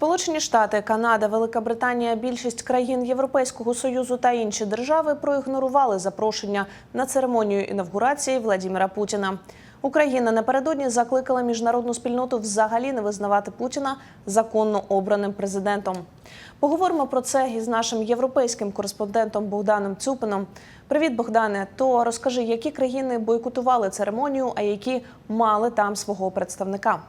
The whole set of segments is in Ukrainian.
Сполучені Штати, Канада, Велика Британія, більшість країн Європейського союзу та інші держави проігнорували запрошення на церемонію інавгурації Владіміра Путіна. Україна напередодні закликала міжнародну спільноту взагалі не визнавати Путіна законно обраним президентом. Поговоримо про це із нашим європейським кореспондентом Богданом Цюпином. Привіт, Богдане. То розкажи, які країни бойкотували церемонію, а які мали там свого представника.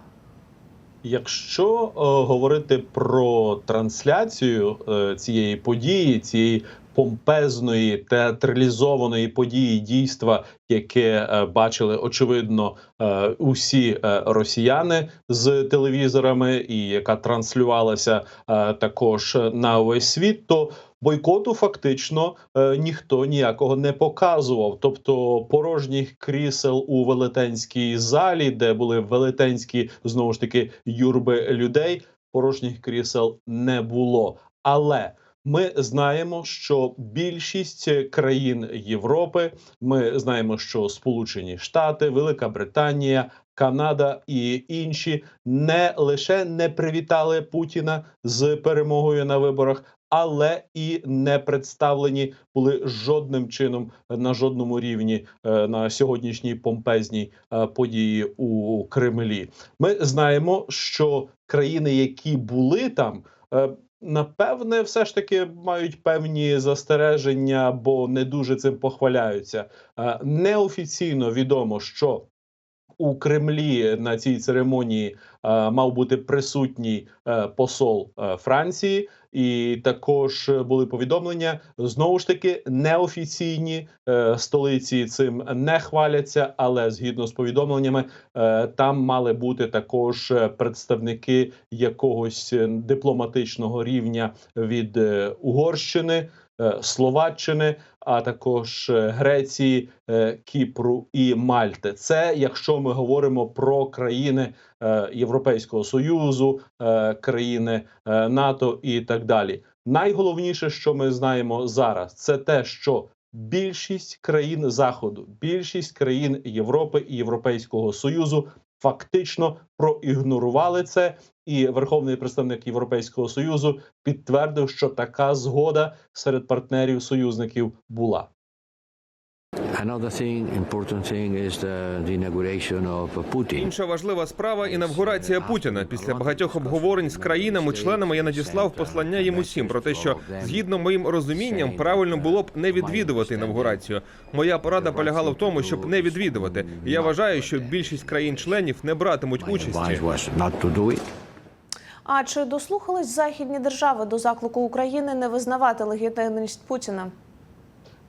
Якщо е, говорити про трансляцію е, цієї події, цієї помпезної театралізованої події дійства, яке е, бачили очевидно е, усі е, росіяни з телевізорами, і яка транслювалася е, також на весь світ, то бойкоту фактично е, ніхто ніякого не показував. Тобто порожніх крісел у велетенській залі, де були велетенські знову ж таки юрби людей, порожніх крісел не було. Але ми знаємо, що більшість країн Європи, ми знаємо, що Сполучені Штати, Велика Британія, Канада і інші не лише не привітали Путіна з перемогою на виборах, але і не представлені були жодним чином на жодному рівні е, на сьогоднішній помпезній е, події у Кремлі. Ми знаємо, що країни, які були там. е, Напевне, все ж таки мають певні застереження, бо не дуже цим похваляються. Е, Неофіційно відомо, що у Кремлі на цій церемонії е, мав бути присутній е, посол е, Франції, і також були повідомлення знову ж таки неофіційні столиці цим не хваляться, але згідно з повідомленнями, там мали бути також представники якогось дипломатичного рівня від Угорщини. Е, Словаччини, а також е, Греції, е, Кіпру і Мальти. Це якщо ми говоримо про країни Європейського союзу, країни НАТО і так далі. Найголовніше, що ми знаємо зараз, це те, що більшість країн Заходу, більшість країн Європи і Європейського союзу фактично проігнорували це. І верховний представник Європейського союзу підтвердив, що така згода серед партнерів союзників була. Інша важлива справа інавгурація Путіна. Після багатьох обговорень з країнами-членами я надіслав послання їм усім про те, що згідно моїм розумінням, правильно було б не відвідувати інавгурацію. Моя порада полягала в тому, щоб не відвідувати. І Я вважаю, що більшість країн-членів не братимуть участі. А чи дослухались західні держави до заклику України не визнавати легітимність Путіна?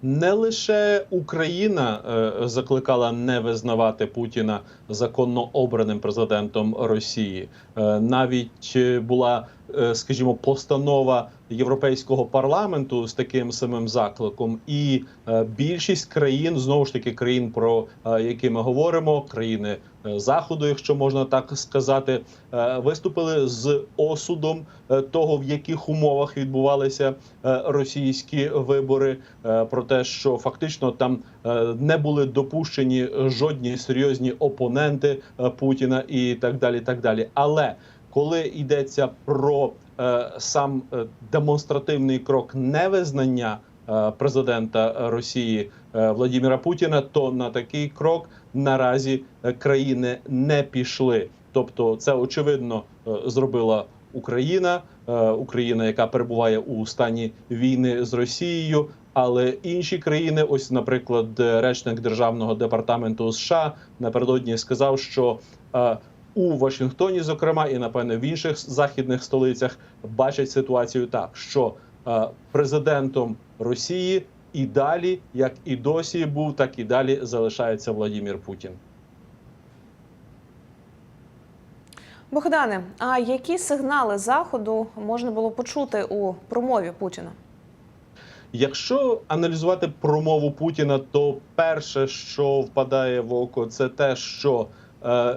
Не лише Україна е, закликала не визнавати Путіна законно обраним президентом Росії. Е, навіть е, була, скажімо, постанова Європейського парламенту з таким самим закликом, і е, більшість країн знову ж таки країн, про е, які ми говоримо, країни е, заходу, якщо можна так сказати, е, виступили з осудом е, того, в яких умовах відбувалися е, російські вибори, е, про те, що фактично там е, не були допущені жодні серйозні опоненти е, Путіна і так далі. так далі. Але коли йдеться про е, сам е, демонстративний крок невизнання е, президента Росії е, Владимира Путіна, то на такий крок наразі е, країни не пішли. Тобто, це очевидно е, зробила Україна, е, Україна, яка перебуває у стані війни з Росією. Але інші країни, ось, наприклад, речник державного департаменту США напередодні сказав, що е, у Вашингтоні, зокрема, і напевне в інших західних столицях бачать ситуацію так, що е, президентом Росії і далі, як і досі був, так і далі залишається Владимир Путін. Богдане, а які сигнали заходу можна було почути у промові Путіна? Якщо аналізувати промову Путіна, то перше, що впадає в око, це те, що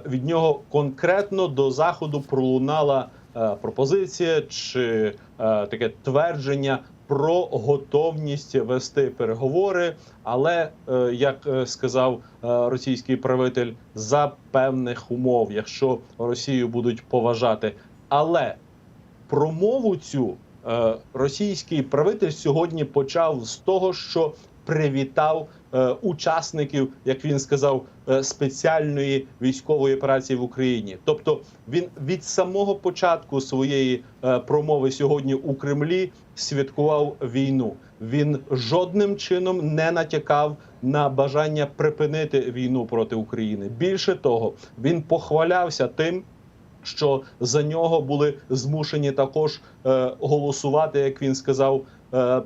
від нього конкретно до заходу пролунала е, пропозиція чи е, таке твердження про готовність вести переговори, але е, як е, сказав е, російський правитель, за певних умов, якщо Росію будуть поважати. Але промову цю е, російський правитель сьогодні почав з того, що привітав е, учасників, як він сказав, е, спеціальної військової операції в Україні. Тобто він від самого початку своєї е, промови сьогодні у Кремлі святкував війну. Він жодним чином не натякав на бажання припинити війну проти України. Більше того, він похвалявся тим, що за нього були змушені також е, голосувати, як він сказав, е,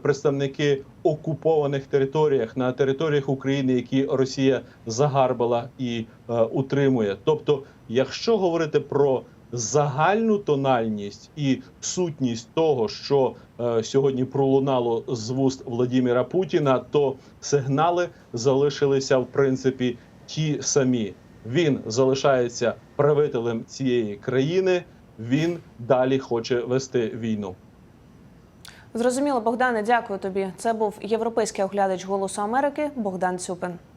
представники окупованих територіях на територіях України, які Росія загарбала і е, утримує. Тобто, якщо говорити про загальну тональність і сутність того, що е, сьогодні пролунало з вуст Владіміра Путіна, то сигнали залишилися в принципі ті самі. Він залишається правителем цієї країни. Він далі хоче вести війну. Зрозуміло, Богдане, дякую тобі. Це був європейський оглядач Голосу Америки Богдан Цюпин.